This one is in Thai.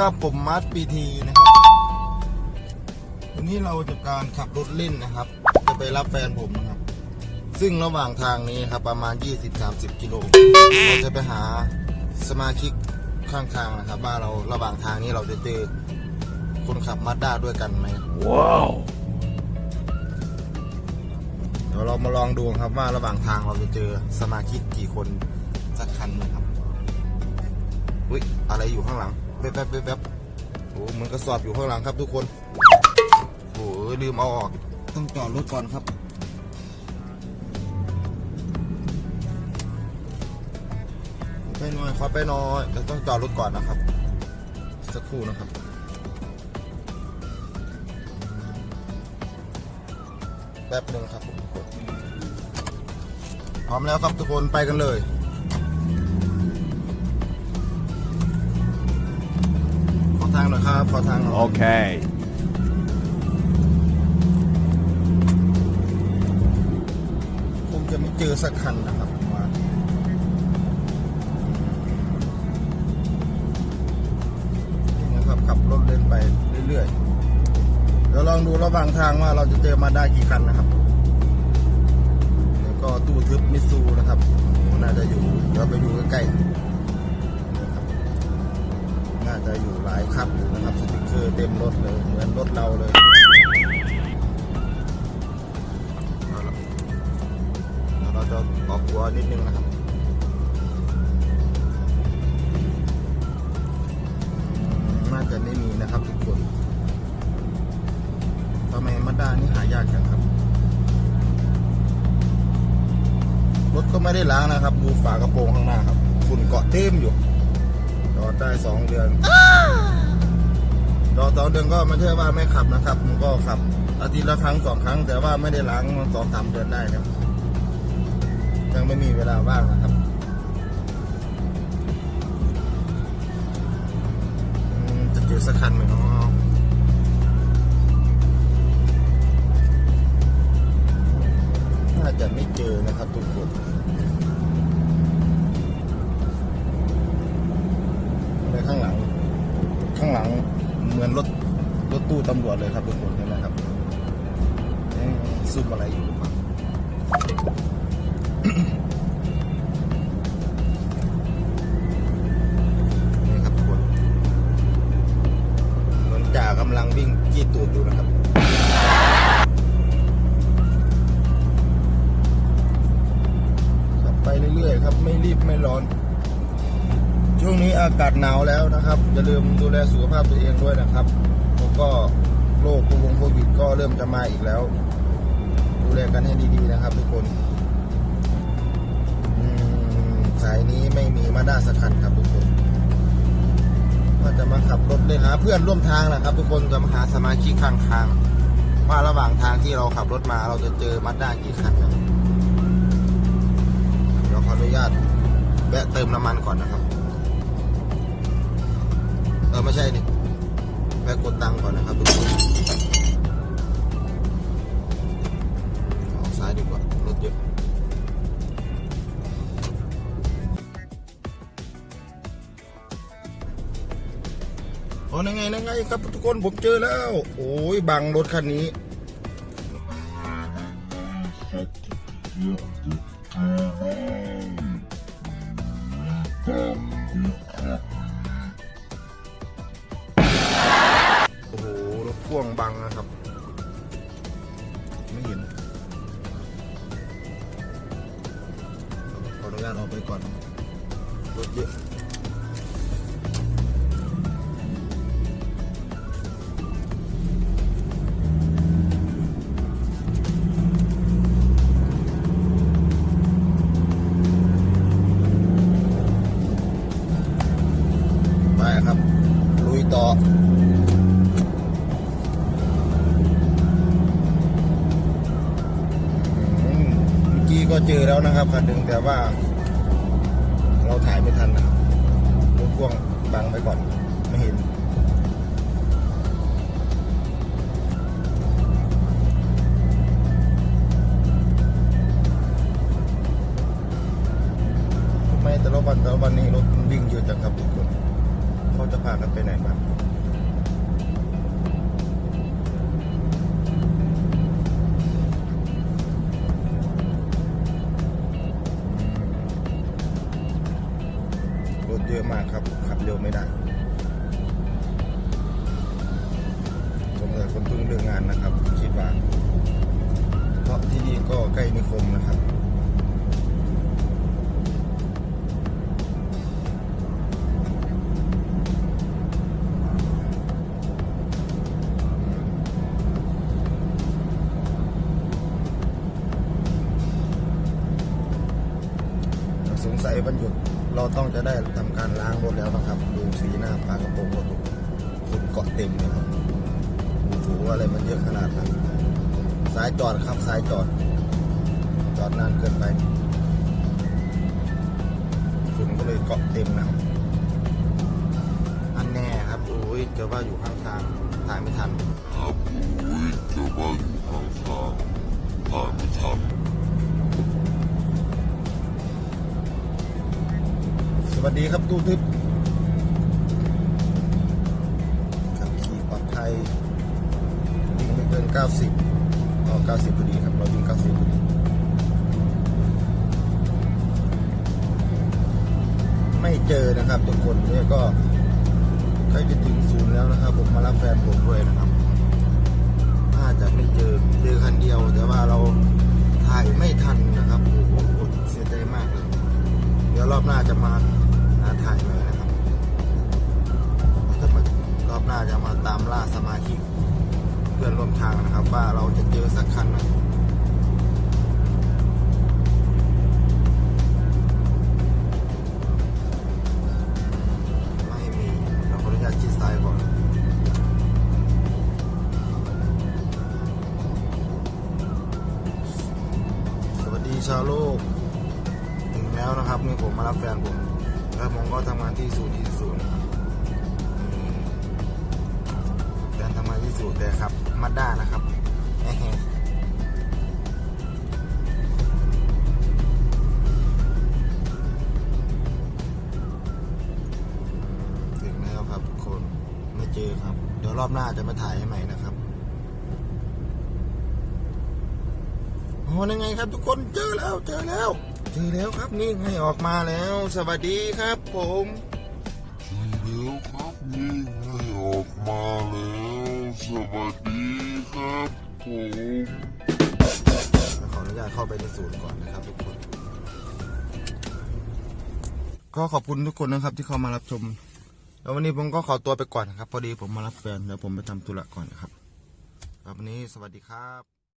ครับผมมาร์ทปีทีนะครับ วันนี้เราจะการขับรถเล่นนะครับ จะไปรับแฟนผมนะครับ ซึ่งระหว่างทางนี้ครับประมาณ 20-30 กิโลเราจะไปหาสมาชิกข้างทางนะครับ ว่าเราระหว่างทางนี้เราจะเจอคนขับมาด้าด้วยกันไหมว้าวเดี๋ยวเรามาลองดูครับว่าระหว่างทางเราจะเจอสมาชิกกี่คนสักคันนะครับ อุ้ยอะไรอยู่ข้างหลัง แป๊บแป๊บแบแป๊บโอ้เหมันกระสอบอยู่ข้างหลังครับทุกคนโอ้ลืมเอาออก ต้องจอดรถก่อนครับไปหน่อยขอไปหน่อยเดี๋ยวต้องจอดรถก่อนนะครับ สักครู่นะครับแป๊บหนึ่งครับผมพร้อมแล้วครับทุกคนไปกันเลย ทางหน่อยครับ ขอทางหน่อย Okay. คงจะไม่เจอสักคันนะครับผมว่านี่นะครับขับรถเล่นไปเรื่อยๆเดี๋ยวลองดูระหว่างทางว่าเราจะเจอมาได้กี่คันนะครับ แล้วก็ตู้ทึบมิตซูนะครับน่าจะอยู่เดี๋ยวไปดูใกล้ๆนะครับน่าจะอยู่หลายครับอยู่นะครับสติกเกอร์เต็มรถเลยเหมือนรถเราเลยเอาละเดี๋ยวเราจะออกตัวนิดนึงนะครับอืมน่าจะไม่มีนะครับทุกคนทำไมมาด้านี่หายากจังครับ รถก็ไม่ได้ล้างนะครับ ดูฝากระโปรงข้างหน้าครับฝุ่นเกาะเต็มอยู่ อดได้สองเดือนจอดสองเดือนก็ไม่ใช่ว่าไม่ขับนะครับมันก็ขับอาทิตย์ละครั้งสองครั้ง แต่ว่าไม่ได้ล้างสองสามเดือนได้นะครับยังไม่มีเวลาว่างนะครับอืมจะเจอสักคันไหมเนาะน่าจะไม่เจอนะครับทุกคนใน ตำรวจเลยครับทุกคนเห็นไหมครับเอ๊ะซุ่มอะไรอยู่หรือเปล่านี่ครับทุกคนเหมือนจ่ากำลังวิ่งจี้ตูดอยู่นะครับขับไปเรื่อยๆครับ ไม่รีบไม่ร้อน ช่วงนี้อากาศหนาวแล้วนะครับ อย่าลืมดูแลสุขภาพตัวเองด้วยนะครับ ก็โรคโควิดก็เริ่มจะมาอีกแล้ว ดูแลกันให้ดีๆนะครับ ทุกคนสายนี้ไม่มีมาด้าสักคันครับทุกคนว่าจะมาขับรถเล่นหาเพื่อนร่วมทางนะครับ ทุกคนจะมาหาสมาชิกข้างทางว่าระหว่างทางที่เราขับรถมาเราจะเจอมาด้ากี่คันครับเดี๋ยวขออนุญาตแวะเติมน้ำมันก่อนนะครับเออไม่ใช่ดิ แวะกดตังค์ก่อนนะครับทุกคนออกซ้ายดีกว่ารถเยอะโอ้ยังไงยังไงครับทุกคนผมเจอแล้ว โอ้ยบังรถคันนี้โบังๆนะครับ ไม่เห็นขออนุญาตออกไปก่อนรถเยอะไปครับลุยต่อ ก็เจอแล้วนะครับคันหนึ่งแต่ว่า เราถ่ายไม่ทันนะครับรถพ่วงบังไปก่อนไม่เห็นทำไมแต่ละวันแต่ละวันนี้รถวิ่งเยอะจังครับทุกคน เขาจะพากันไปไหนบ้าง นี่ก็ใกล้นิคมนะครับสงสัยวันหยุดเราต้องจะได้ทำการล้างรถแล้วนะครับ ดูสีหน้าปลากระโปรงรถฝุ่นเกาะเต็มเลยครับโอ้โหอะไรมันเยอะขนาดนั้นสายจอดครับสายจอด จอดนานเกินไปฝุ่นก็เลยเกาะเต็มนะครับอันแน่ครับโอ้ยเจอว่าอยู่ข้างทางถ่ายไม่ทันครับอุ้ยเจอว่าอยู่ข้างทางผ่านไม่ทันสวัสดีครับตู้ทึบขับขี่ปลอดภัยวิ่งไม่เกิน 90อ๋อ90พอดีครับ เราวิ่ง 90พอดี ไม่เจอนะครับ ทุกคนเนี่ยก็ใกล้จะถึงศูนย์แล้วนะครับ ผมมารับแฟนผมด้วยนะครับน่าจะไม่เจอเจอคันเดียว แต่ว่าเราถ่ายไม่ทันนะครับโอ้โหเสียใจมากเลยเดี๋ยวรอบหน้าจะมาหาถ่ายใหม่นะครับจะมารอบหน้าจะมาตามล่าสมาชิกเพื่อนร่วมทางนะครับ ว่าเราจะเจอสักคันไหม ชาวโลกถึงแล้วนะครับนี่ผมมารับแฟนผมแล้วผมก็ทำงานที่ศูนย์ที่ศูนย์แฟนทำงานที่ศูนย์แต่ครับมาด้านะครับแฮะถึงแล้วครับทุกคนไม่เจอครับ เดี๋ยวรอบหน้าจะมาถ่ายให้ใหม่นะครับ โอ้ยังไงครับทุกคนเจอแล้วเจอแล้วเจอแล้วครับนี่ไงออกมาแล้ว สวัสดีครับผมเดี๋ยวครับนี่ให้ออกมาแล้วสวัสดีครับผมขออนุญาตเข้าไปในศูนย์ก่อนนะครับทุกคน ก็ขอบคุณทุกคนนะครับที่เข้ามารับชม แล้ววันนี้ผมก็ขอตัวไปก่อนนะครับ พอดีผมมารับแฟนแล้วผมไปทำธุระก่อนนะครับครับวันนี้สวัสดีครับ